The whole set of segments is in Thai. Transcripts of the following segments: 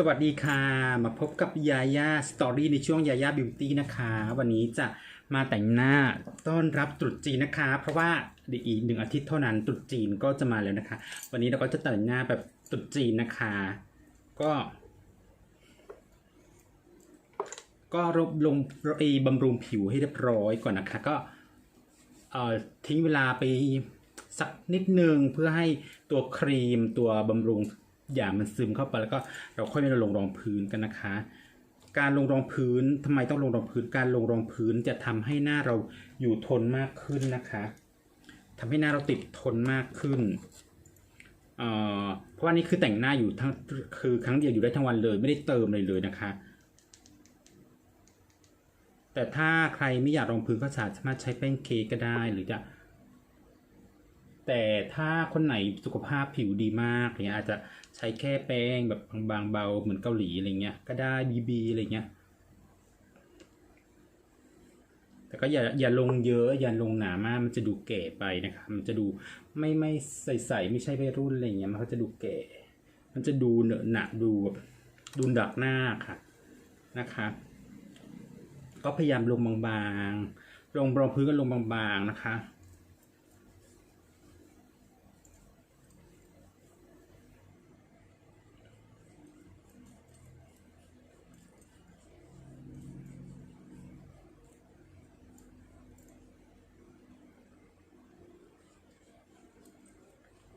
สวัสดีค่ะ มาพบกับยาย่าสตอรี่ในช่วงยาย่าบิวตี้นะคะ วันนี้จะมาแต่งหน้าต้อนรับตรุษจีนนะคะ เพราะว่าเดี๋ยวอีกหนึ่งอาทิตย์เท่านั้นตรุษจีนก็จะมาแล้วนะคะ วันนี้เราก็จะแต่งหน้าแบบตรุษจีนนะคะ ก็ ก็รบลงไอบำรุงผิวให้เรียบร้อยก่อนนะคะ ก็เอ่อทิ้งเวลาไปสักนิดนึงเพื่อให้ตัวครีมตัวบำรุง อย่างมันซึมเข้าไปแล้วก็เราค่อยมาลงรองพื้นกันนะคะ การลงรองพื้นทำไมต้องลงรองพื้น การลงรองพื้นจะทำให้หน้าเราอยู่ทนมากขึ้นนะคะทำให้หน้าเราติดทนมากขึ้นเอ่อเพราะว่านี่คือแต่งหน้าอยู่ทั้งคือครั้งเดียวอยู่ได้ทั้งวันเลยไม่ได้เติมเลยเลยนะคะ แต่ถ้าใครไม่อยากรองพื้นก็สามารถใช้แป้งเค้กก็ได้หรือจะ แต่ถ้าคนไหนสุขภาพผิวดีมากอย่างเงี้ยอาจจะใช้แค่แป้งแบบบางๆเบาเหมือนเกาหลีอะไรเงี้ยก็ได้บีบีอะไรเงี้ยแต่ก็อย่าอย่าลงเยอะอย่าลงหนามากมันจะดูแก่ไปนะคะมันจะดูไม่ไม่ใสๆไม่ใช่วัยรุ่นอะไรเงี้ยมันก็จะดูแก่ มันจะดูเหนอะหนะดูแบบดูดักหน้าค่ะนะคะ ก็พยายามลงบางๆลงรองพื้นก็ลงบางๆนะคะ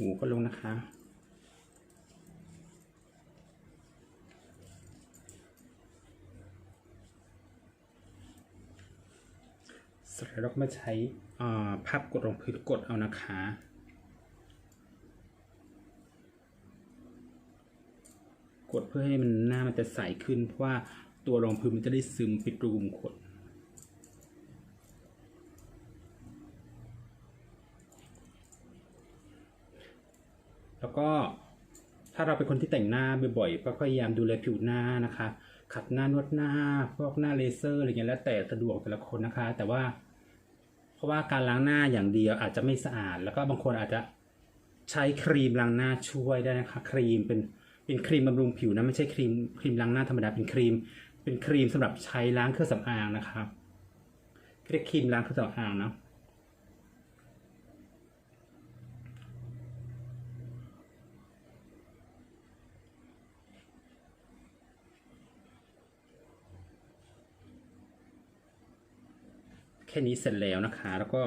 หูก็ลงนะคะ เสร็จแล้วเราก็มาใช้พับกดลงพื้นกดเอานะคะกดเพื่อให้มันหน้ามันจะใสขึ้นเพราะว่าตัวรองพื้นมันจะได้ซึมปิดรูขุมขน แล้วก็ถ้าเราเป็นคนที่แต่งหน้าบ่อยๆก็พยายามดูแลผิวหน้านะคะ ขัดหน้านวดหน้า พวกหน้าเลเซอร์อะไรเงี้ยแล้วแต่สะดวกแต่ละคนนะคะ แต่ว่า เพราะว่าการล้างหน้าอย่างเดียวอาจจะไม่สะอาด แล้วก็บางคนอาจจะใช้ครีมล้างหน้าช่วยได้นะคะ ครีมเป็นเป็นครีมบำรุงผิวนะไม่ใช่ครีมครีมล้างหน้าธรรมดาเป็นครีม เป็นครีมสำหรับใช้ล้างเครื่องสำอางนะครับเรียกครีมล้างเครื่องสำอางเนาะ แค่นี้เสร็จแล้วนะคะ แล้วก็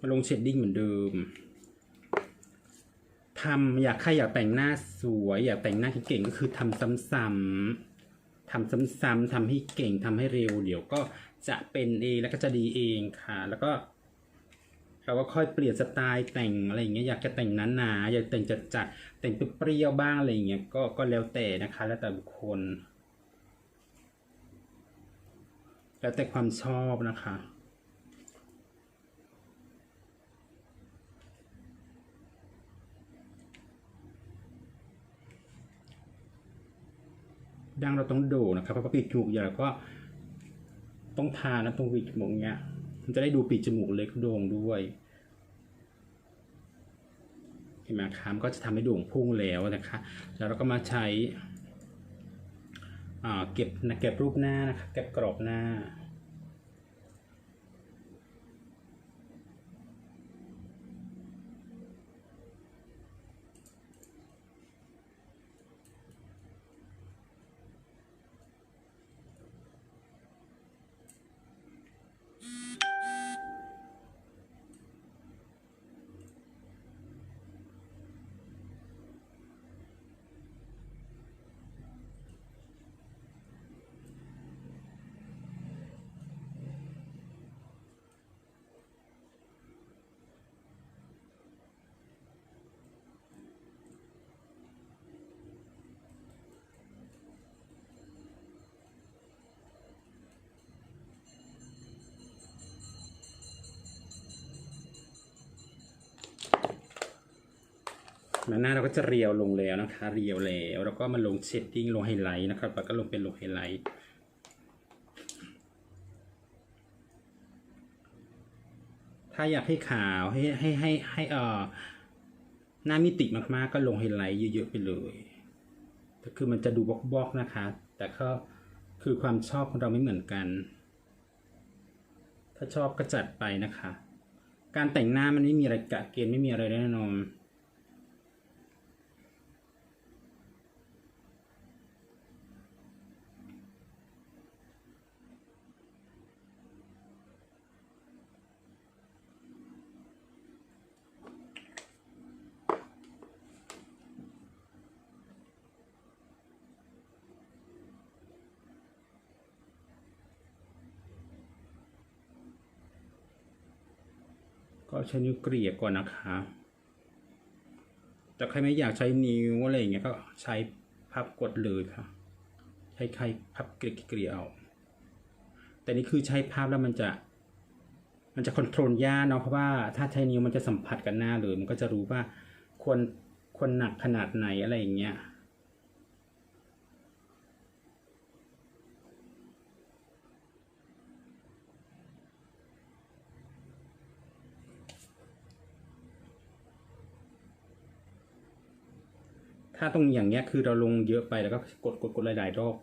มาลงเชดดิ้งเหมือนเดิมทำอยากใครอยากแต่งหน้าสวย อยากแต่งหน้าเก่งก็คือทำซ้ำๆทำซ้ำๆทำให้เก่งทำให้เร็ว เดี๋ยวก็จะเป็นเองแล้วก็จะดีเองค่ะ แล้วก็ เราก็ค่อยเปลี่ยนสไตล์แต่งอะไรอย่างเงี้ยอยากจะแต่งหนาๆอยากแต่งจัดๆแต่งเปรี้ยวบ้างอะไรอย่างเงี้ยก็ก็แล้วแต่นะคะ แล้วแต่บุคคล แล้วแต่ความชอบนะคะ ดังเราต้องโด่นะครับเพราะปีกจมูกใหญ่เราก็ต้องทานะตรงปีกจมูกเนี้ย มันจะได้ดูปีกจมูกเล็กโด่งด้วยเห็นไหมครับก็จะทำให้โด่งพุ่งแล้วนะคะแล้วเราก็มาใช้อ่าเก็บนะเก็บรูปหน้านะคะเก็บกรอบหน้า แล้วหน้าเราก็จะเรียวลงแล้วนะคะ เรียวแล้วแล้วก็มาลงเชดดิ้งลงไฮไลท์นะครับ แล้วก็ลงเป็นลงไฮไลท์ถ้าอยากให้ขาวให้ให้ให้ให้เอ่อหน้ามิติมากๆ ก็ลงไฮไลท์เยอะๆไปเลยแต่คือมันจะดูบล็อกๆนะคะ แต่ก็คือความชอบของเราไม่เหมือนกัน ถ้าชอบก็จัดไปนะคะ การแต่งหน้ามันไม่มีอะไรกะเกณฑ์ไม่มีอะไรแน่นอน ก็ใช้นิ้วเกลี่ยก่อนนะคะ แต่ใครไม่อยากใช้นิ้วอะไรอย่างเงี้ยก็ใช้พับกดเลยค่ะ ใช้ใครพับเกลี่ยๆเอา แต่นี่คือใช้พับแล้วมันจะ มันจะคอนโทรลยากเนาะเพราะว่าถ้าใช้นิ้วมันจะสัมผัสกันหน้าเลยมันก็จะรู้ว่าควรควรหนักขนาดไหนอะไรอย่างเงี้ย ถ้าตรงอย่างเงี้ยคือเราลงเยอะไปแล้วก็กดกดกดหลายๆรอบ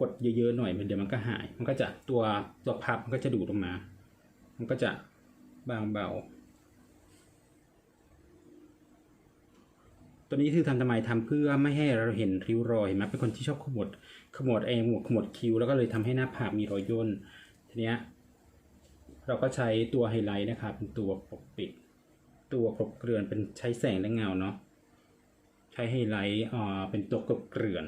กดเยอะๆหน่อยเดี๋ยวมันก็หาย มันก็จะตัวตัวพับมันก็จะดูดออกมา มันก็จะบางเบา ตัวนี้คือทำทำไมทำเพื่อไม่ให้เราเห็นริ้วรอยเห็นไหมเป็นคนที่ชอบขมวดขมวดเองหมวดขมวดคิ้วแล้วก็เลยทำให้หน้าผากมีรอยย่นทีเนี้ยเราก็ใช้ตัวไฮไลท์นะครับเป็นตัวปกปิด ตัวกลบเกลื่อนเป็นใช้แสงและเงาเนาะ ใช้ไฮไลท์อ่าเป็นตัวกบเกลื่อน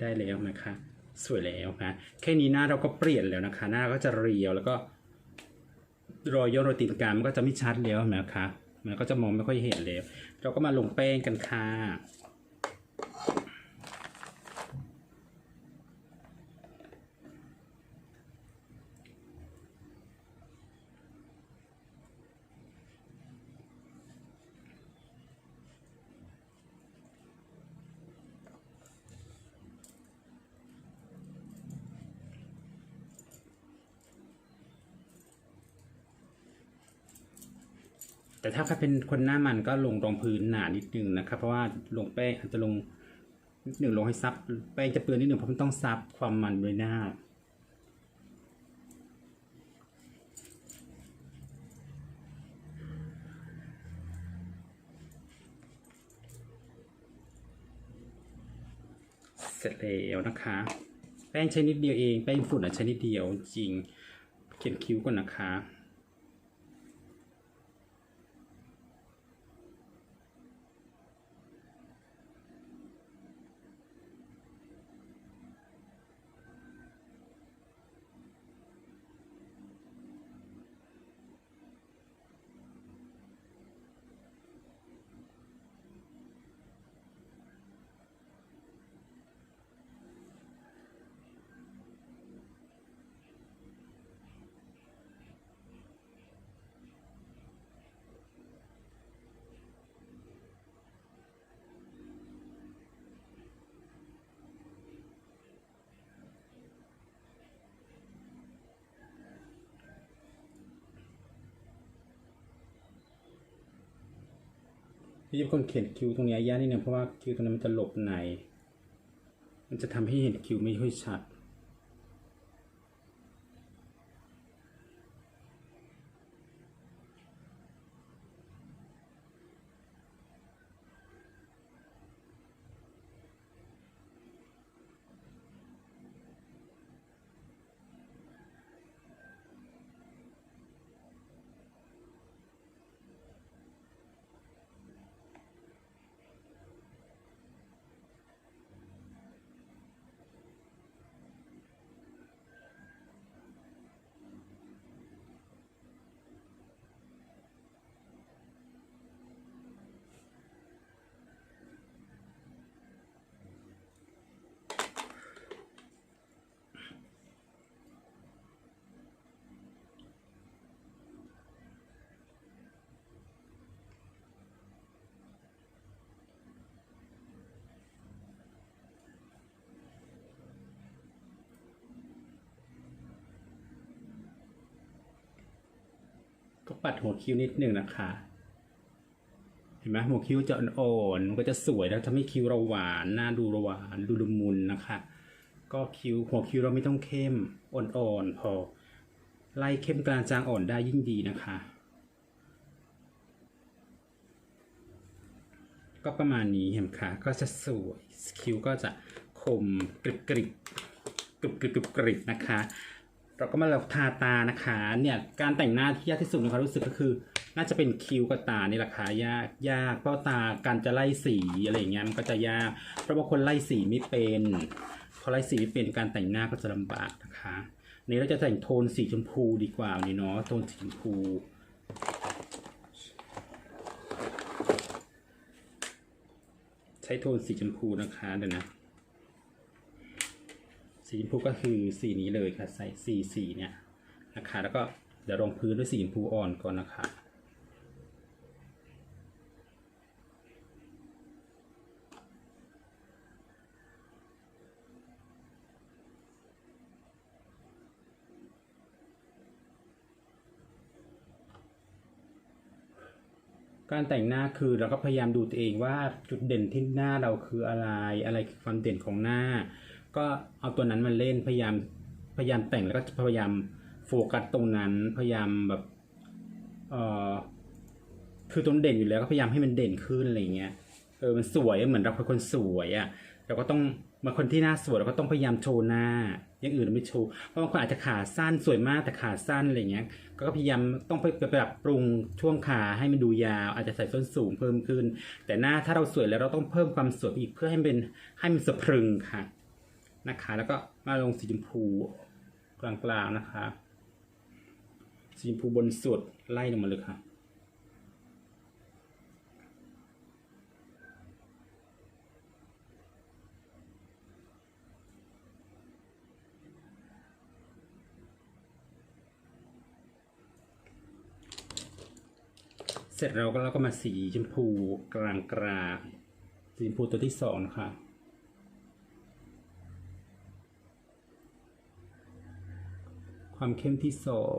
ได้แล้วนะคะ สวยแล้วนะแค่นี้หน้าเราก็เปลี่ยนแล้วนะคะ หน้าก็จะเรียวแล้วก็รอยย่นรอยตีนกามันก็จะไม่ชัดแล้วนะคะ มันก็จะมองไม่ค่อยเห็นแล้ว เราก็มาลงแป้งกันค่ะ แต่ถ้าใครเป็นคนหน้ามันก็ลงรองพื้นหนานิดนึงนะครับ เพราะว่าลงแป้งอาจจะลงนิดหนึ่งลงให้ซับแป้งจะเปื้อนนิดหนึ่งเพราะมันต้องซับความมันบนหน้าเสร็จแล้วนะคะ แป้งใช้นิดเดียวเอง แป้งฝุ่นอะใช้นิดเดียวจริง เขียนคิ้วก่อนนะคะ พี่จะเป็นคนเขียนคิ้วตรงนี้ยยากนิดนึงเพราะว่าคิ้วตรงนั้นมันจะหลบใน มันจะทำให้เห็นคิ้วไม่ค่อยชัด ก็ปัดหัวคิ้วนิดหนึ่งนะคะ เห็นไหมหัวคิ้วจะอ่อนๆมันก็จะสวยแล้วทำให้คิ้วเราหวานหน้าดูหวานดูละมุนนะคะ ก็คิ้วหัวคิ้วเราไม่ต้องเข้มอ่อนๆพอไล่เข้มกลางจางอ่อนได้ยิ่งดีนะคะ ก็ประมาณนี้เห็นไหมคะก็จะสวยคิ้วก็จะคมกริบกริบกริบกริบกริบกริบนะคะ เราก็มาลองทาตานะคะเนี่ยการแต่งหน้าที่ยากที่สุดในความรู้สึกก็คือ น่าจะเป็นคิ้วกับตาในี่แหละค่ะยากยากเพราะตาการจะไล่สีอะไรอย่างเงี้ยมันก็จะยากเพราะบางคนไล่สีไม่เป็นพอไล่สีไม่เป็นการแต่งหน้าก็จะลำบากนะคะนี่เราจะแต่งโทนสีชมพูดีกว่านี่เนาะโทนสีชมพูใช้โทนสีชมพูนะคะเดี๋ยวนะ สีชมพูก็คือสีนี้เลยค่ะ ใส่สีสีเนี่ยนะคะ แล้วก็เดี๋ยวรองพื้นด้วยสีชมพูอ่อนก่อนนะคะการแต่งหน้าคือเราก็พยายามดูตัวเองว่าจุดเด่นที่หน้าเราคืออะไร อะไรคือความเด่นของหน้า ก็เอาตัวนั้นมาเล่นพยายามพยายามแต่งแล้วก็พยายามโฟกัสตรงนั้น พยายามแบบเออคือตรงเด่นอยู่แล้วก็พยายามให้มันเด่นขึ้นอะไรเงี้ยเออมันสวยเหมือนเราเป็นคนสวยอะ่ะเราก็ต้องบางคนที่หน้าสวยเราก็ต้องพยายามโชว์หน้า อย่างอื่นเราไม่โชว์เพราะบางคนอาจจะขาสั้นสวยมากแต่ขาสั้นอะไรเงี้ย ก็พยายามต้องไปปรับปรุงช่วงขาให้มันดูยาว อาจจะใส่ส้นสูงเพิ่มขึ้น แต่หน้าถ้าเราสวยแล้วเราต้องเพิ่มความสวยอีกเพื่อให้มันเป็นให้มันสะพรึงค่ะ นะคะ แล้วก็มาลงสีชมพูกลางๆนะคะ สีชมพูบนสุดไล่ลงมาเลยค่ะเสร็จเราก็เราก็มาสีชมพูกลางกลางๆสีชมพูตัวที่สองนะคะ ความเข้มที่สอง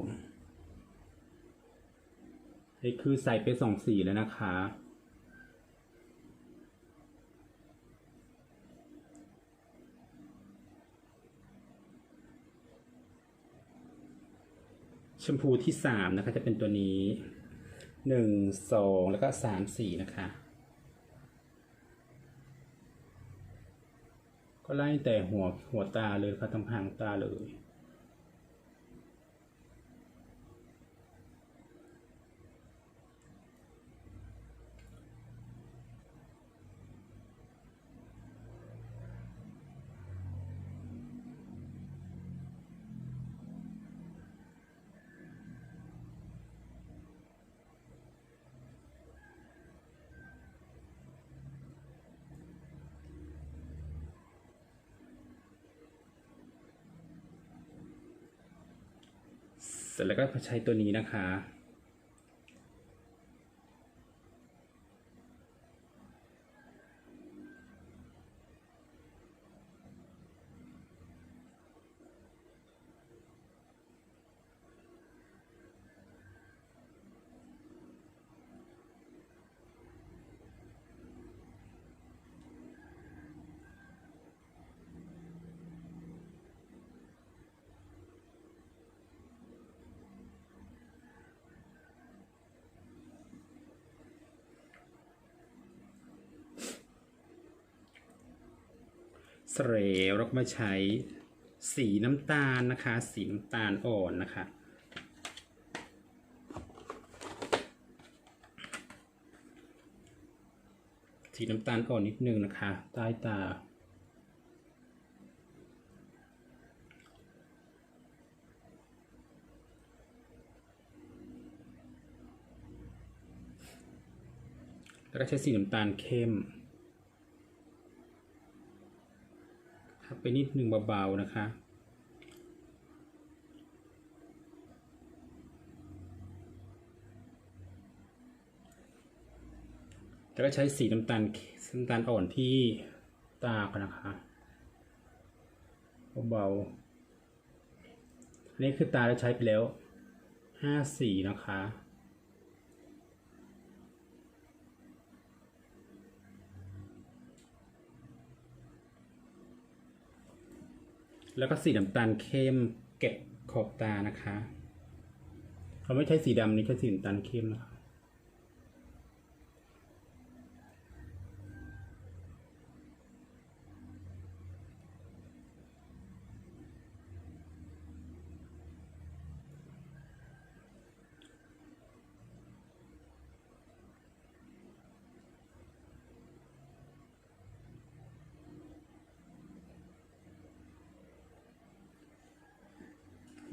นี่คือใส่ไปสองสีแล้วนะคะ ชมพูที่สามนะคะจะเป็นตัวนี้หนึ่งสองแล้วก็สามสี่นะคะ ก็ไล่แต่หัวหัวตาเลยค่ะทั้งหางตาเลย เสร็จแล้วก็ใช้ตัวนี้นะคะ เสร็เราก็มาใช้สีน้ำตาลนะคะ สีน้ำตาลอ่อนนะคะ สีน้ำตาลอ่อนนิดนึงนะคะ ใต้ตาแล้วก็ใช้สีน้ำตาลเข้ม ทับ ไปนิดหนึ่งเบาๆนะคะแล้วก็ใช้สีน้ำตาลน้ำตาลอ่อนที่ตาก่อนนะคะเบาๆอันนี้คือตาเราใช้ไปแล้วห้าสีนะคะ แล้วก็สีน้ำตาลเข้มเก็บขอบตานะคะ เขาไม่ใช่สีดำนี่ใช่สีน้ำตาลเข้มนะคะ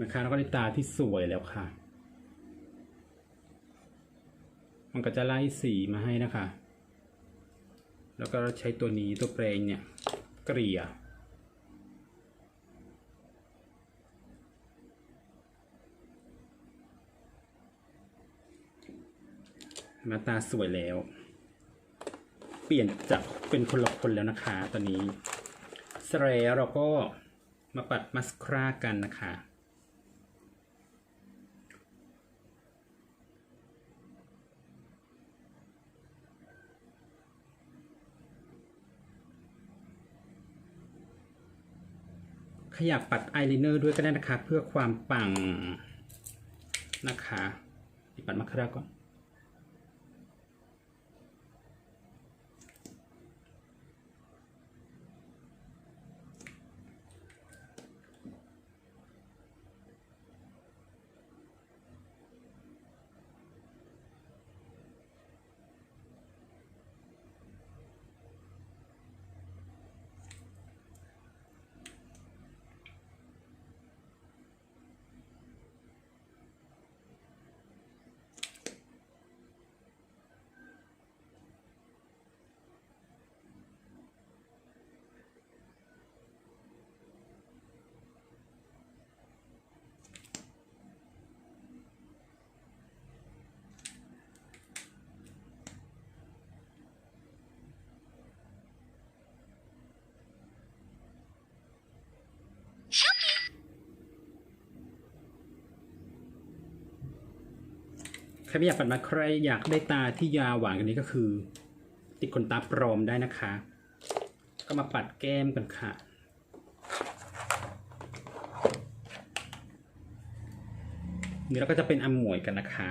นะคะแล้วก็ได้ตาที่สวยแล้วค่ะ มันก็จะไล่สีมาให้นะคะ แล้วก็ใช้ตัวนี้ตัวแปรงเนี่ยเกลี่ยมาตาสวยแล้ว เปลี่ยนจากเป็นคนละคนแล้วนะคะ ตอนนี้เสร็จแล้วเราก็มาปัดมัสคารากันนะคะ ขยับปัดอายไลเนอร์ด้วยก็ได้นะคะ เพื่อความปังนะคะ ปัดมาคราก่อน ใครไม่อยากปัดมาใครอยากได้ตาที่ยาวหวานกันนี้ก็คือ ติดขนตาปลอมได้นะคะ ก็มาปัดแก้มกันค่ะนี่เราก็จะเป็นอมวยกันนะคะ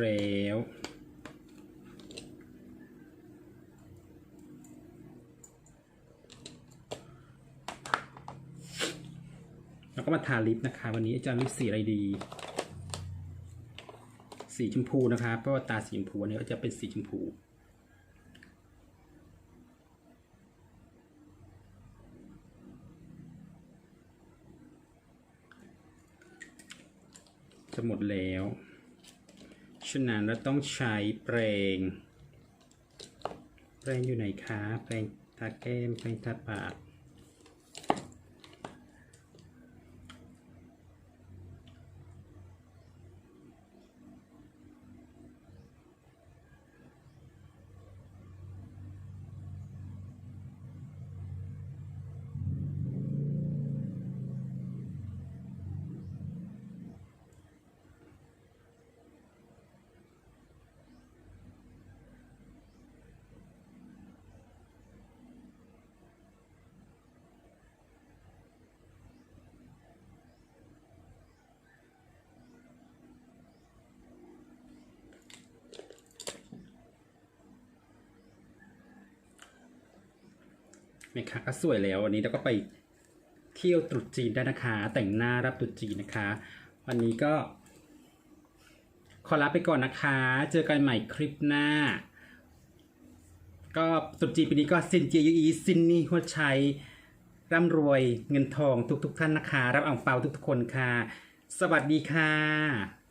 แล้วแล้วก็มาทาลิปนะคะ วันนี้อาจารย์ลิปสีอะไรดี สีชมพูนะคะเพราะว่าตาสีชมพูอันนี้ก็จะเป็นสีชมพูจะหมดแล้ว ฉะนั้นเราต้องใช้แปรงแปรงอยู่ไหนคะแปรงทาแก้มแปรงทาปาก นะคะก็สวยแล้ววันนี้เราก็ไปเที่ยวตรุษจีนได้นะคะ แต่งหน้ารับตรุษจีนนะคะ วันนี้ก็ ขอลาไปก่อนนะคะ เจอกันใหม่คลิปหน้า ก็ตรุษจีนปีนี้ก็สินเจียยูอีสินนี่หัวชัยร่ำรวยเงินทองทุกๆทท่านนะคะ รับอ่างเปาทุกๆคนค่ะ สวัสดีค่ะ